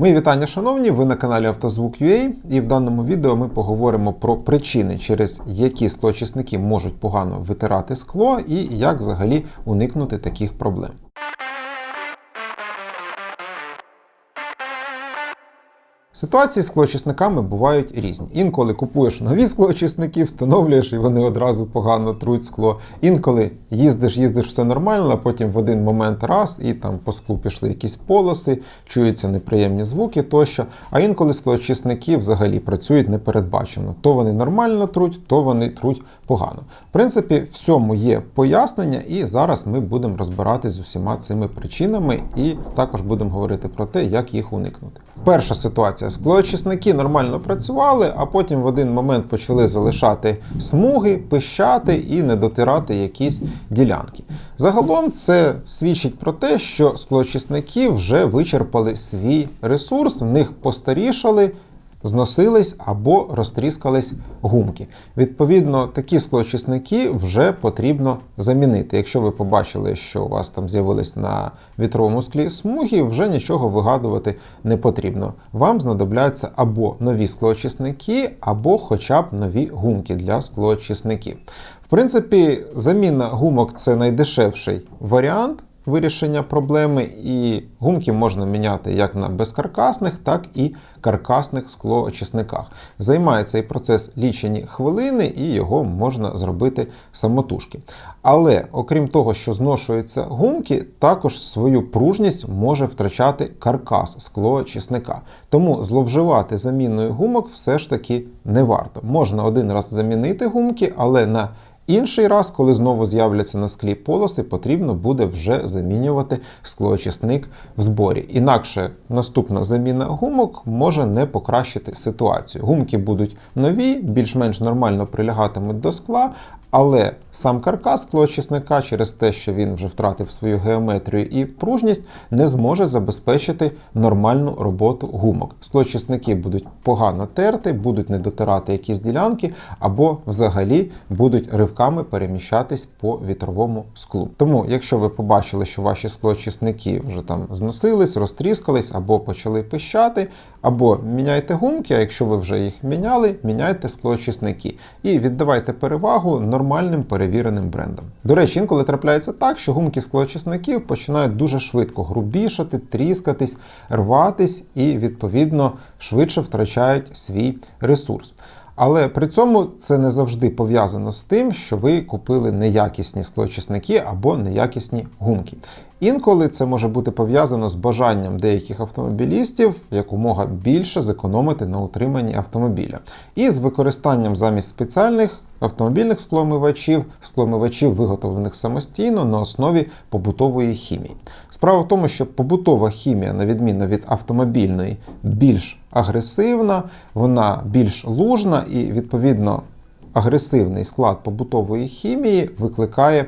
Мої вітання, шановні! Ви на каналі Автозвук.ua і в даному відео ми поговоримо про причини, через які склоочисники можуть погано витирати скло, і як взагалі уникнути таких проблем. Ситуації з склоочисниками бувають різні. Інколи купуєш нові склоочисники, встановлюєш і вони одразу погано труть скло. Інколи їздиш, їздиш все нормально, а потім в один момент раз і там по склу пішли якісь полоси, чуються неприємні звуки тощо. А інколи склоочисники взагалі працюють непередбачено. То вони нормально труть, то вони труть погано. В принципі, всьому є пояснення, і зараз ми будемо розбиратися з усіма цими причинами, і також будемо говорити про те, як їх уникнути. Перша ситуація: склоочисники нормально працювали, а потім в один момент почали залишати смуги, пищати і не дотирати якісь ділянки. Загалом це свідчить про те, що склоочисники вже вичерпали свій ресурс, в них постарішали зносились або розтріскались гумки. Відповідно, такі склоочисники вже потрібно замінити. Якщо ви побачили, що у вас там з'явились на вітровому склі смуги, вже нічого вигадувати не потрібно. Вам знадобляться або нові склоочисники, або хоча б нові гумки для склоочисників. В принципі, заміна гумок це найдешевший варіант вирішення проблеми, і гумки можна міняти як на безкаркасних, так і каркасних склоочисниках. Займає цей процес лічені хвилини, і його можна зробити самотужки. Але окрім того, що зношуються гумки, також свою пружність може втрачати каркас склоочисника. Тому зловживати заміною гумок все ж таки не варто. Можна один раз замінити гумки, але на Інший раз, коли знову з'являться на склі полоси, потрібно буде вже замінювати склоочисник в зборі. Інакше наступна заміна гумок може не покращити ситуацію. Гумки будуть нові, більш-менш нормально прилягатимуть до скла, але сам каркас склоочисника через те, що він вже втратив свою геометрію і пружність, не зможе забезпечити нормальну роботу гумок. Склоочисники будуть погано терти, будуть не дотирати якісь ділянки, або взагалі будуть ривками переміщатись по вітровому склу. Тому, якщо ви побачили, що ваші склоочисники вже там зносились, розтріскались або почали пищати, або міняйте гумки, а якщо ви вже їх міняли, міняйте склоочисники. І віддавайте перевагу нормальним перевіреним брендам. До речі, інколи трапляється так, що гумки склоочисників починають дуже швидко грубішати, тріскатись, рватись і, відповідно, швидше втрачають свій ресурс. Але при цьому це не завжди пов'язано з тим, що ви купили неякісні склоочисники або неякісні гумки. Інколи це може бути пов'язано з бажанням деяких автомобілістів якомога більше зекономити на утриманні автомобіля. І з використанням замість спеціальних автомобільних скломивачів, скломивачів, виготовлених самостійно на основі побутової хімії. Справа в тому, що побутова хімія, на відміну від автомобільної, більш агресивна, вона більш лужна і, відповідно, агресивний склад побутової хімії викликає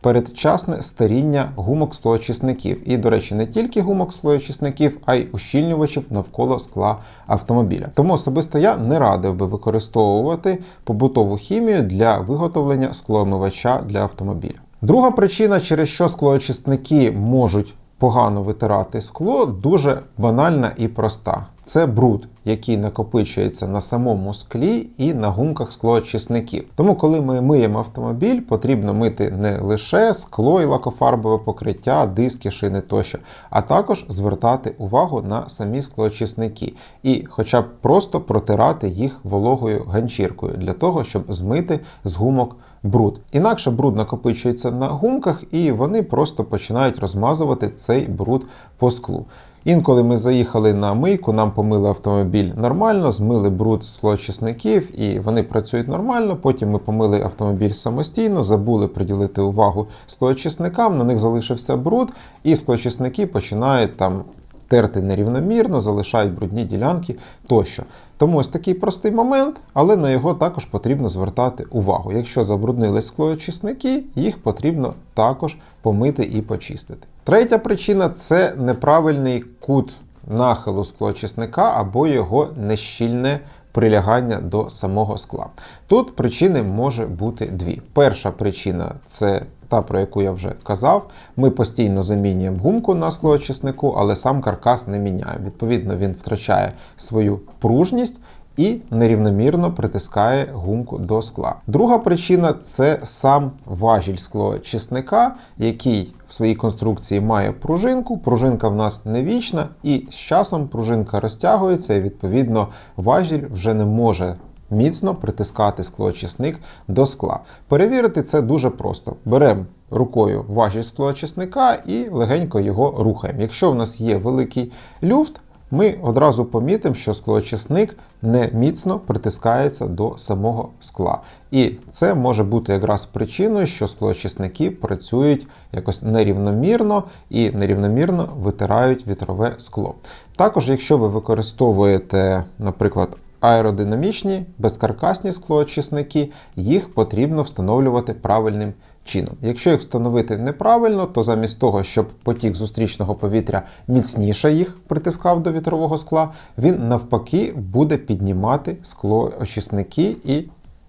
передчасне старіння гумок склоочисників. І, до речі, не тільки гумок склоочисників, а й ущільнювачів навколо скла автомобіля. Тому особисто я не радив би використовувати побутову хімію для виготовлення склоомивача для автомобіля. Друга причина, через що склоочисники можуть погано витирати скло, дуже банальна і проста. Це бруд, який накопичується на самому склі і на гумках склоочисників. Тому, коли ми миємо автомобіль, потрібно мити не лише скло і лакофарбове покриття, диски, шини тощо, а також звертати увагу на самі склоочисники і, хоча б просто протирати їх вологою ганчіркою для того, щоб змити з гумок бруд. Інакше бруд накопичується на гумках, і вони просто починають розмазувати цей бруд по склу. Інколи ми заїхали на мийку, нам помили автомобіль нормально, змили бруд з злочисників і вони працюють нормально. Потім ми помили автомобіль самостійно, забули приділити увагу склоочисникам, на них залишився бруд, і склоочисники починають там терти нерівномірно, залишають брудні ділянки тощо. Тому ось такий простий момент, але на його також потрібно звертати увагу. Якщо забруднились склоочисники, їх потрібно також помити і почистити. Третя причина це неправильний кут нахилу склоочисника або його нещільне прилягання до самого скла. Тут причини може бути дві. Перша причина це та про яку я вже казав. Ми постійно замінюємо гумку на склоочиснику, але сам каркас не міняє. Відповідно, він втрачає свою пружність. І нерівномірно притискає гумку до скла. Друга причина це сам важіль склоочисника, який в своїй конструкції має пружинку. Пружинка в нас не вічна, і з часом пружинка розтягується, і відповідно важіль вже не може міцно притискати склоочисник до скла. Перевірити це дуже просто. Беремо рукою важіль склоочисника і легенько його рухаємо. Якщо в нас є великий люфт, ми одразу помітимо, що склоочисник не міцно притискається до самого скла. І це може бути якраз причиною, що склоочисники працюють якось нерівномірно і нерівномірно витирають вітрове скло. Також, якщо ви використовуєте, наприклад, аеродинамічні безкаркасні склоочисники, їх потрібно встановлювати правильним чином. Якщо їх встановити неправильно, то замість того, щоб потік зустрічного повітря міцніше їх притискав до вітрового скла, він навпаки буде піднімати склоочисники і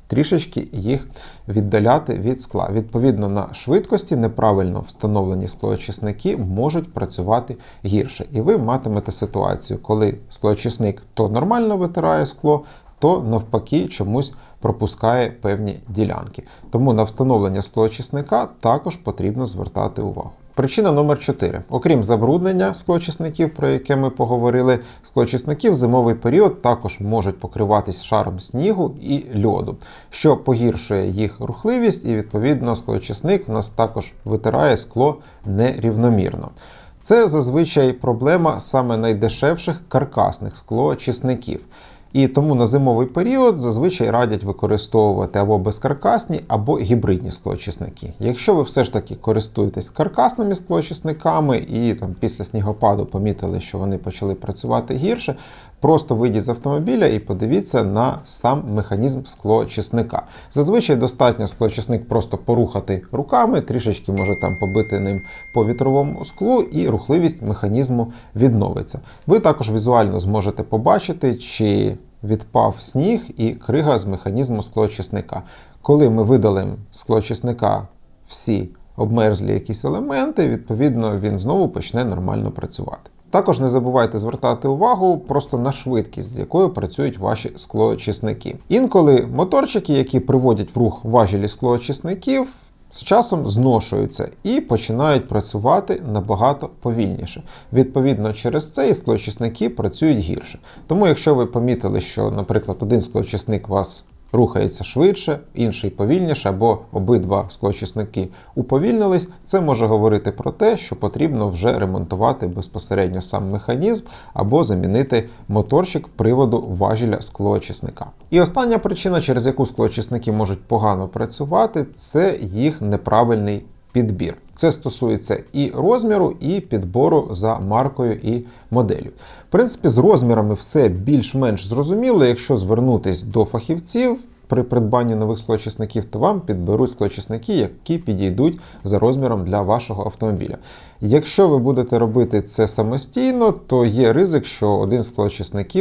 трішечки їх віддаляти від скла. Відповідно, на швидкості неправильно встановлені склоочисники можуть працювати гірше. І ви матимете ситуацію, коли склоочисник то нормально витирає скло, то навпаки чомусь пропускає певні ділянки. Тому на встановлення склоочисника також потрібно звертати увагу. Причина номер 4. Окрім забруднення склоочисників, про яке ми поговорили, склоочисники в зимовий період також можуть покриватись шаром снігу і льоду, що погіршує їх рухливість, і відповідно склоочисник в нас також витирає скло нерівномірно. Це зазвичай проблема саме найдешевших каркасних склоочисників. І тому на зимовий період зазвичай радять використовувати або безкаркасні, або гібридні склоочисники. Якщо ви все ж таки користуєтесь каркасними склоочисниками і там після снігопаду помітили, що вони почали працювати гірше, просто вийдіть з автомобіля і подивіться на сам механізм склоочисника. Зазвичай достатньо склоочисник просто порухати руками, трішечки може там побити ним по вітровому склу, і рухливість механізму відновиться. Ви також візуально зможете побачити, чи відпав сніг і крига з механізму склоочисника. Коли ми видалимо склоочисника всі обмерзлі якісь елементи, відповідно він знову почне нормально працювати. Також не забувайте звертати увагу просто на швидкість, з якою працюють ваші склоочисники. Інколи моторчики, які приводять в рух важелі склоочисників, з часом зношуються і починають працювати набагато повільніше. Відповідно, через це і склочисники працюють гірше. Тому, якщо ви помітили, що, наприклад, один склочисник вас рухається швидше, інший повільніше, або обидва склочисники уповільнились, це може говорити про те, що потрібно вже ремонтувати безпосередньо сам механізм або замінити моторчик приводу важіля склоочисника. І остання причина, через яку склоочисники можуть погано працювати, це їх неправильний підбір. Це стосується і розміру, і підбору за маркою і моделлю. В принципі, з розмірами все більш-менш зрозуміло, якщо звернутись до фахівців. При придбанні нових склочисників, то вам підберуть склочисники, які підійдуть за розміром для вашого автомобіля. Якщо ви будете робити це самостійно, то є ризик, що один з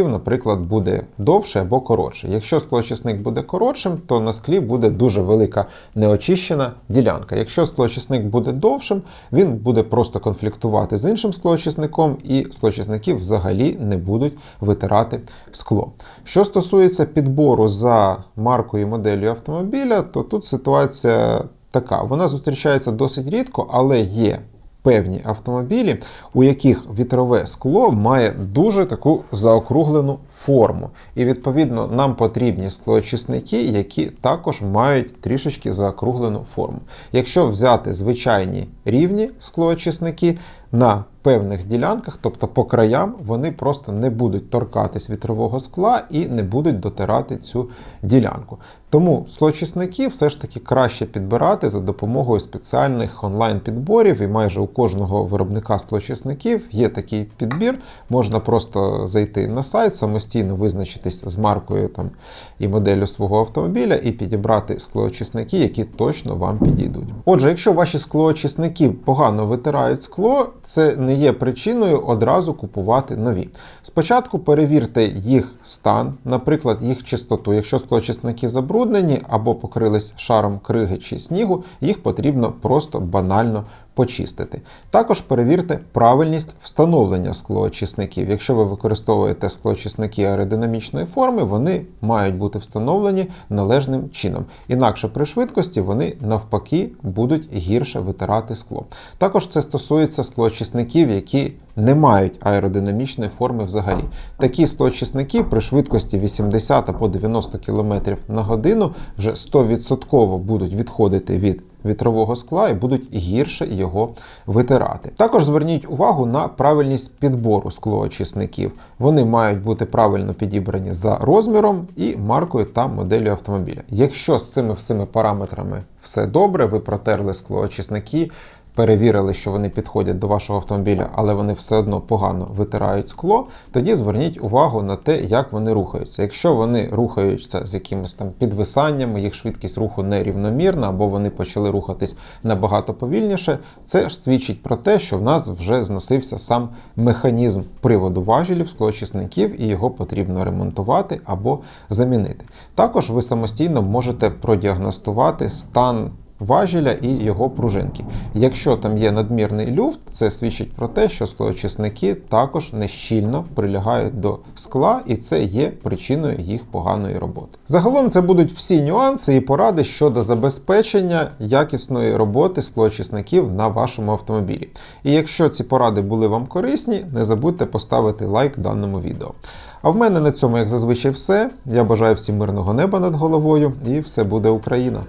наприклад, буде довше або коротше. Якщо склоочисник буде коротшим, то на склі буде дуже велика неочищена ділянка. Якщо склоочисник буде довшим, він буде просто конфліктувати з іншим склоочисником, і склоочисники взагалі не будуть витирати скло. Що стосується підбору за маркою і моделлю автомобіля, то тут ситуація така: вона зустрічається досить рідко, але є певні автомобілі, у яких вітрове скло має дуже таку заокруглену форму. І відповідно нам потрібні склоочисники, які також мають трішечки заокруглену форму. Якщо взяти звичайні рівні склоочисники на певних ділянках, тобто по краям, вони просто не будуть торкатись вітрового скла і не будуть дотирати цю ділянку. Тому склоочисники все ж таки краще підбирати за допомогою спеціальних онлайн-підборів, і майже у кожного виробника склоочисників є такий підбір. Можна просто зайти на сайт, самостійно визначитись з маркою там, і моделлю свого автомобіля, і підібрати склоочисники, які точно вам підійдуть. Отже, якщо ваші склоочисники погано витирають скло, це не є причиною одразу купувати нові. Спочатку перевірте їх стан, наприклад, їх чистоту. Якщо склочисники забруднені або покрились шаром криги чи снігу, їх потрібно просто банально почистити. Також перевірте правильність встановлення склоочисників. Якщо ви використовуєте склоочисники аеродинамічної форми, вони мають бути встановлені належним чином. Інакше при швидкості вони навпаки будуть гірше витирати скло. Також це стосується склоочисників, які не мають аеродинамічної форми взагалі. Такі склоочисники при швидкості 80 або 90 км на годину вже 100% будуть відходити від вітрового скла і будуть гірше його витирати. Також зверніть увагу на правильність підбору склоочисників. Вони мають бути правильно підібрані за розміром і маркою та моделлю автомобіля. Якщо з цими всіми параметрами все добре, ви протерли склоочисники, перевірили, що вони підходять до вашого автомобіля, але вони все одно погано витирають скло, тоді зверніть увагу на те, як вони рухаються. Якщо вони рухаються з якимись там підвисаннями, їх швидкість руху нерівномірна, або вони почали рухатись набагато повільніше, це ж свідчить про те, що в нас вже зносився сам механізм приводу важелів, склоочисників, і його потрібно ремонтувати або замінити. Також ви самостійно можете продіагностувати стан важеля і його пружинки. Якщо там є надмірний люфт, це свідчить про те, що склоочисники також нещільно прилягають до скла, і це є причиною їх поганої роботи. Загалом це будуть всі нюанси і поради щодо забезпечення якісної роботи склоочисників на вашому автомобілі. І якщо ці поради були вам корисні, не забудьте поставити лайк даному відео. А в мене на цьому, як зазвичай, все. Я бажаю всім мирного неба над головою і все буде Україна!